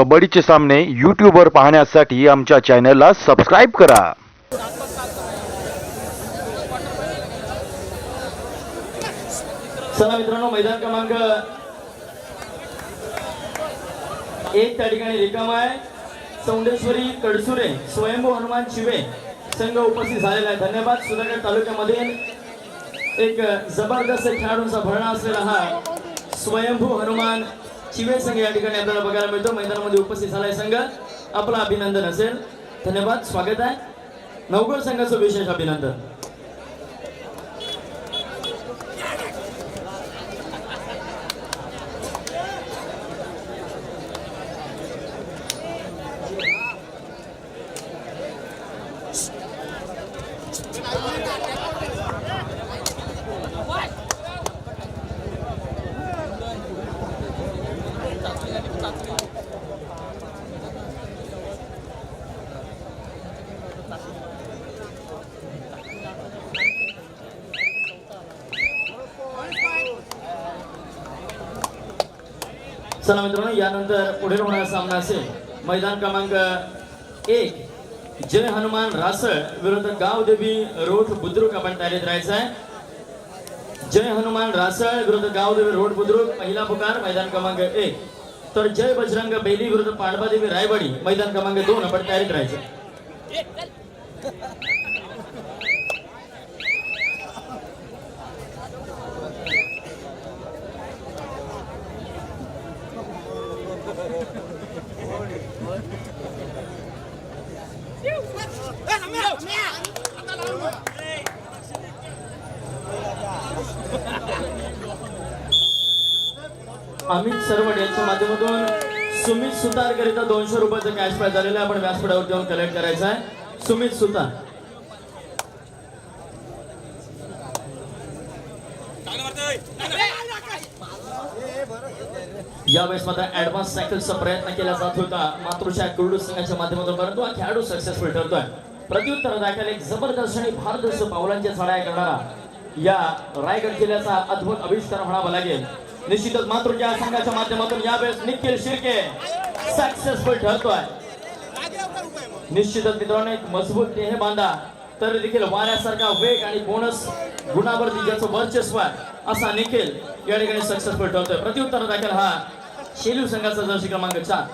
कबड्डीचे सामने यूट्यूबवर पाहण्यासाठी आमच्या चॅनलला सबस्क्राईब करा. चला मित्रांनो मैदान क्रमांक एक त्या ठिकाणी रिकाम आहे. चौंडेश्वरी कडसुरे स्वयंभू हनुमान शिवे संघ उपस्थित झालेला आहे. धन्यवाद. सुधागड तालुक्यामध्ये एक जबरदस्त खेळाडूंचा भरणा असलेला हा स्वयंभू हनुमान शिवे संघ या ठिकाणी आपल्याला बघायला मिळतो. मैदानामध्ये उपस्थित झालाय संघ. आपलं अभिनंदन असेल. धन्यवाद. स्वागत आहे. नवगड संघाचं विशेष अभिनंदन. Thank you. चला मित्रांनो यानंतर पुढील होणारा सामना असेल. मैदान क्रमांक एक जय हनुमान रासळ विरुद्ध गावदेवी रोड बुद्रुक आपण तयारीत राहायचं आहे. जय हनुमान रासळ विरुद्ध गावदेवी रोड बुद्रुक पहिला पुकार मैदान क्रमांक एक. तर जय बजरंग बेली विरुद्ध पांडवादेवी रायवाडी मैदान क्रमांक दोन आपण तयारीत राहायचं. अमित सरवड यांच्या माध्यमातून सुमित सुतार करिता दोनशे रुपयाचं कॅश प्राईज झालेलं आहे. आपण व्यासपीठावर जाऊन कलेक्ट करायचं आहे. सुमित सुतार. यावेळेस मात्र ऍडव्हान्स सायकलचा प्रयत्न केला जात होता. मातृशा कुरडू संघाच्या माध्यमातून परंतु हा खेळाडू सक्सेसफुल ठरतोय. प्रत्युत्तर दाखल एक जबरदस्त आणि भारदस्त पावलांच्या चढाया करणारा या रायगड किल्ल्याचा अद्भुत आविष्कार म्हणावा लागेल. निश्चितच मातृच्या संघाच्या माध्यमातून यावेळेस निखिल शिर्के सक्सेसफुल ठरतोय. निश्चितच मित्रांनो एक मजबूत देह बांधा. तर देखील वाऱ्यासारखा वेग आणि बोनस गुणावरती ज्याचं वर्चस्व आहे असा निखिल या ठिकाणी सक्सेसफुल ठरतोय प्रत्युत्तर दाखल हा शेलू संघाचा जर्सी क्रमांक चार.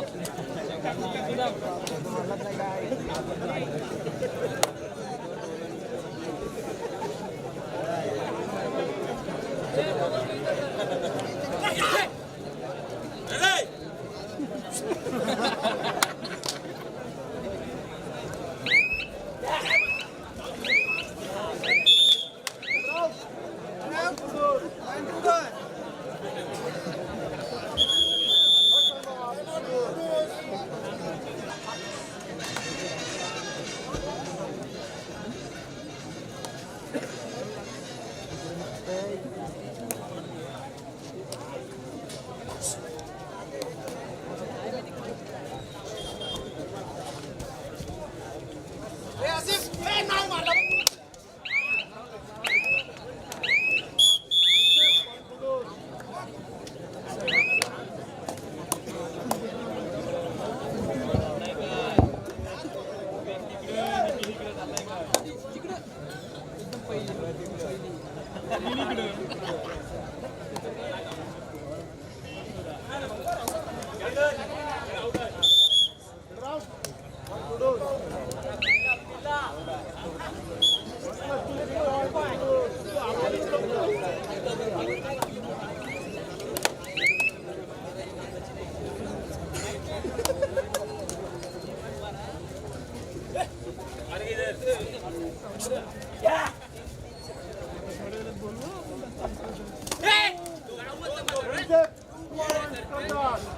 Thank you. Hey! One, come on!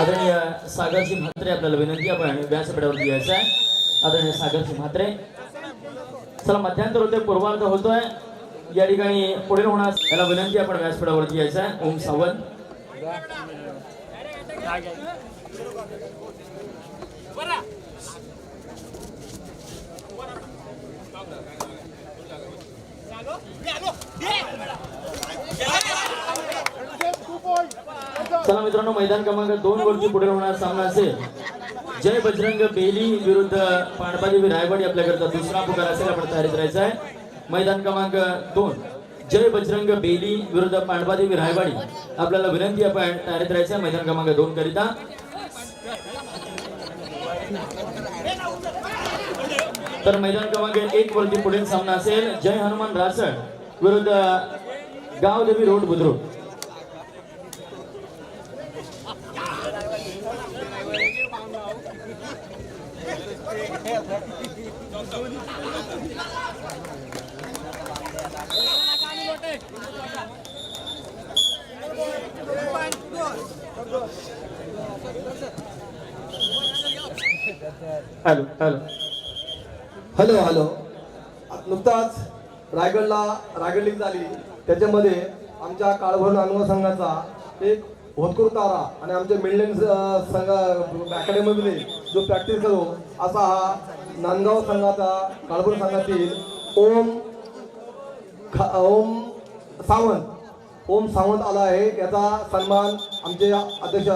आदरणीय सागरजी म्हात्रे आपल्याला विनंती आपण व्यासपीठावरती यायचं आहे. आदरणीय सागरजी म्हात्रे चला मध्यांतर होते पूर्वार्ध होतोय. या ठिकाणी पुढील होणार याला विनंती आपण व्यासपीठावरती यायचं आहे. ओम सावंत. चला मित्रांनो मैदान क्रमांक दोन वरती पुढे होणार सामना असेल. जय बजरंग बेली विरुद्ध पांडवादेवी रायवाडी आपल्याकरता दुसरा पुकार असेल आपण तयारीत राहायचं आहे. मैदान क्रमांक दोन. जय बजरंग बेली विरुद्ध पांडवादेवी रायवाडी. आपल्याला विनंती आपण तयारीत राहायचं आहे मैदान क्रमांक दोन करिता. तर मैदान क्रमांक एक वरती पुढील सामना असेल. जय हनुमान रासळ विरुद्ध Gavdevi road Budruk. Hello hello hello hello नुकताच रायगडला रायगड लीग झाली. त्याच्यामध्ये आमच्या काळभर नांदगाव संघाचा एक होतकूर तारा आणि आमच्या मिल्डन संघ अकॅडमीमध्ये जो प्रॅक्टिस करू असा हा नांदगाव संघाचा काळभोर संघातील ओम खा ओम सावंत ओम सावंत आला आहे. त्याचा सन्मान आमचे अध्यक्ष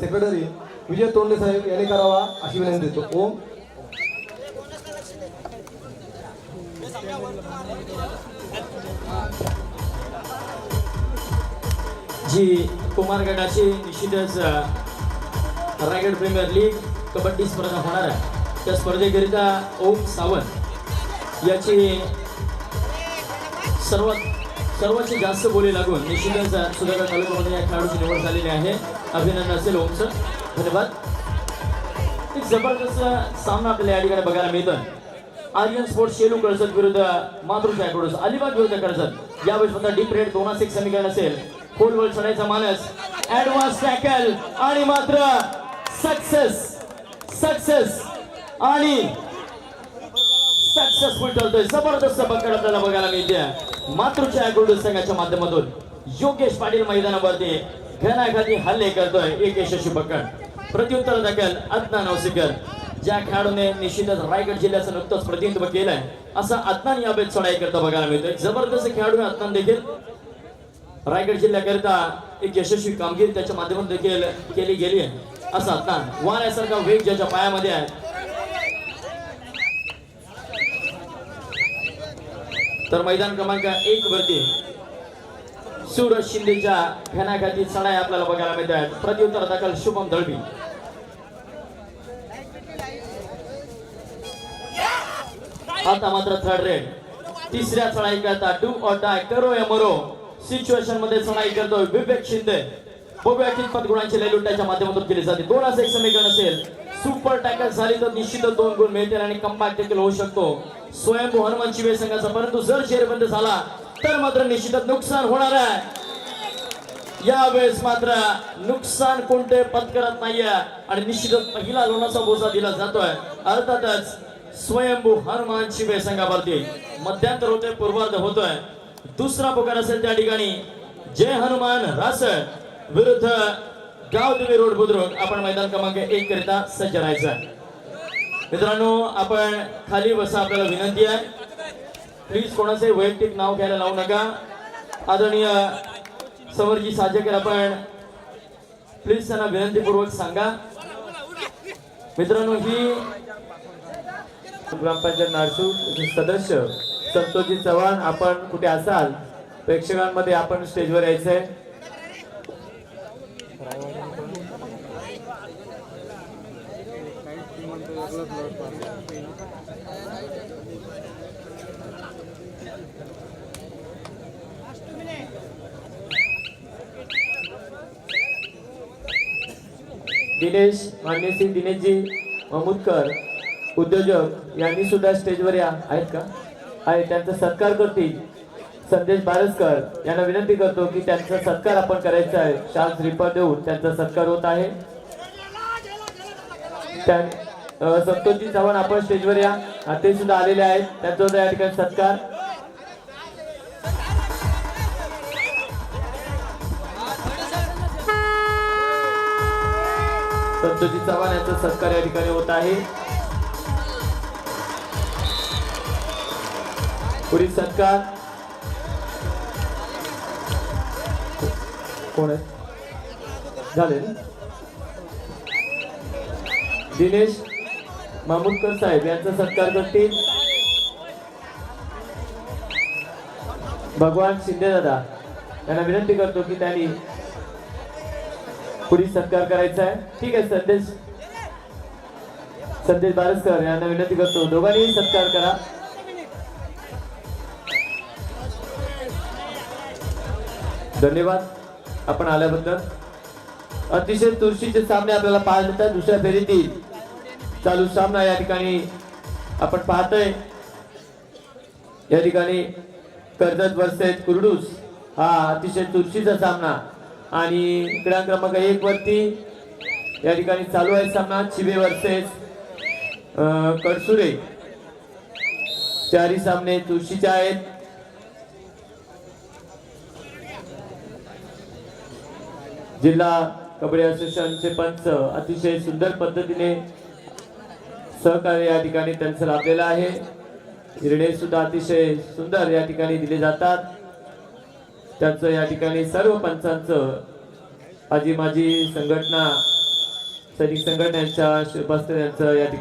सेक्रेटरी विजय तोंडे साहेब यांनी करावा अशी विनंती देतो. ओम. जी कुमार गटाची निश्चितच रायगड प्रीमियर लीग कबड्डी स्पर्धा होणार आहे. त्या स्पर्धेकरिता ओम सावंत याची सर्वात सर्वांची जास्त बोली लागून निश्चितच सुधाकर तालुक्यामध्ये या खेळाडूची निवड झालेली आहे. अभिनंदन असेल ओमचं. धन्यवाद. एक जबरदस्त सामना आपल्याला या ठिकाणी बघायला मिळतं आर्यन स्पोर्ट्स शेलू कळसत विरुद्ध मातृशा कडूस. अलिबाग विरुद्ध कळसत. यावेळेस सुद्धा डीप रेड दोन एक समीकरण असेल. खोलवर चढायचा मानस. ऍडव्हान्स टॅकल आणि मात्र सक्सेस सक्सेस आणि सक्सेसफुल ठरतोय. जबरदस्त पकड आपल्याला बघायला मिळते. मातृच्या गुरुड संघाच्या माध्यमातून योगेश पाटील मैदानावरती घनाघाती हल्ले करतोय एक यशस्वी पकड प्रत्युत्तर दाखल अज्ञान नवसीकर ज्या खेळाडूने निश्चितच रायगड जिल्ह्याचं नुकतंच प्रतिनिधित्व केलंय असा अज्ञान या बेत चढाई करता बघायला मिळतोय. जबरदस्त खेळाडू अज्ञान देखील. रायगड जिल्ह्याकरिता एक यशस्वी कामगिरी त्याच्या माध्यमातून देखील केली गेली आहे. असा अज्ञान वाऱ्यासारखा वेग ज्याच्या पायामध्ये आहे तर मैदान क्रमांक एक वरती सूरज शिंदेच्या घणाघाती चढाई आपल्याला बघायला मिळत आहेत प्रत्युत्तर दाखल शुभम दळवी आता मात्र थर्ड रेड तिसऱ्या चढाई करता डू ऑर डाय करो या मरो. सिच्युएशनमध्ये चढाई करतो विवेक शिंदे. बघूया कितपत गुणांची लय लैलुट्याच्या माध्यमातून केली जाते. दोन असं एक समीकरण असेल. सुपर टॅकल झाली तर निश्चितच दोन गुण मिळतील आणि कमबॅक देखील होऊ शकतो. स्वयंभू हनुमान शिवे संघाचा परंतु जर शेरबंद झाला तर मात्र निश्चितच नुकसान होणार आहे. यावेळेस मात्र नुकसान कोणते पत्करत नाहीये आणि निश्चितच पहिला लोणाचा बोजा दिला जातोय. अर्थातच स्वयंभू हनुमान शिवे संघावरती मध्यांतर होते पूर्वार्ध होतोय. दुसरा पुकार असेल त्या ठिकाणी जय हनुमान रासळ विरुद्ध गावदेवी रोड बुद्रुक आपण मैदान क्रमांक एक करिता सज्ज राहायचं. आहे. मित्रांनो आपण खाली बसा आपल्याला विनंती आहे. प्लीज कोणाचे वैयक्तिक नाव घ्यायला लावू नका. आदरणीय सवरजी साजेकर आपण प्लीज त्यांना विनंतीपूर्वक सांगा. मित्रांनो ही ग्रामपंचायत नारसू सदस्य संतोषजी चव्हाण आपण कुठे असाल प्रेक्षकांमध्ये आपण स्टेजवर यायचंय. दिनेश मान्य श्री दिनेशजी महमूदकर उद्योजक यांनी सुद्धा स्टेजवर या. आहेत का? आहे त्यांचा सत्कार करतील. संदेश बारसकर यांना विनंती करतो की त्यांचा सत्कार आपण करायचा आहे. शाल श्रीफळ देऊन त्यांचा सत्कार होत आहे. त्या संतोषजी चव्हाण आपण स्टेजवर या. ते सुद्धा आलेले आहेत. त्यांचा या ठिकाणी सत्कार. संतोषी चव्हाण यांचा सत्कार या ठिकाणी होत आहे. पुढील सत्कार कोण आहे? झाले दिनेश मामुदकर साहेब यांचा सत्कार करतील. भगवान शिंदे दादा यांना विनंती करतो की त्यांनी पुढील सत्कार करायचा आहे. ठीक आहे संदेश. संदेश बारसकर यांना विनंती करतो. दोघांनीही सत्कार करा. धन्यवाद. आपण आल्याबद्दल. अतिशय तुळशीचे सामने आपल्याला पाहायला मिळतात. दुसऱ्या फेरीतील चालू सामना या ठिकाणी आपण पाहतोय. या ठिकाणी कर्जत वर्सेस कुरडूस हा अतिशय तुळशीचा सामना आणि क्रीडा क्रमांक एक वरती या ठिकाणी चालू आहे सामना. चिवे वर्सेस अं, कडसुरे चारही सामने तुळशीचे आहेत. जिल्हा कबड्डी असोसिएशनचे पंच अतिशय सुंदर पद्धतीने सहकार्य या ठिकाणी त्यांचं लाभलेलं आहे. निर्णय सुद्धा अतिशय सुंदर या ठिकाणी दिले जातात. त्यांचं या ठिकाणी सर्व पंचांचं आजी माझी संघटना सैनिक संघटनांच्या शिवपास्तर यांचं या ठिकाणी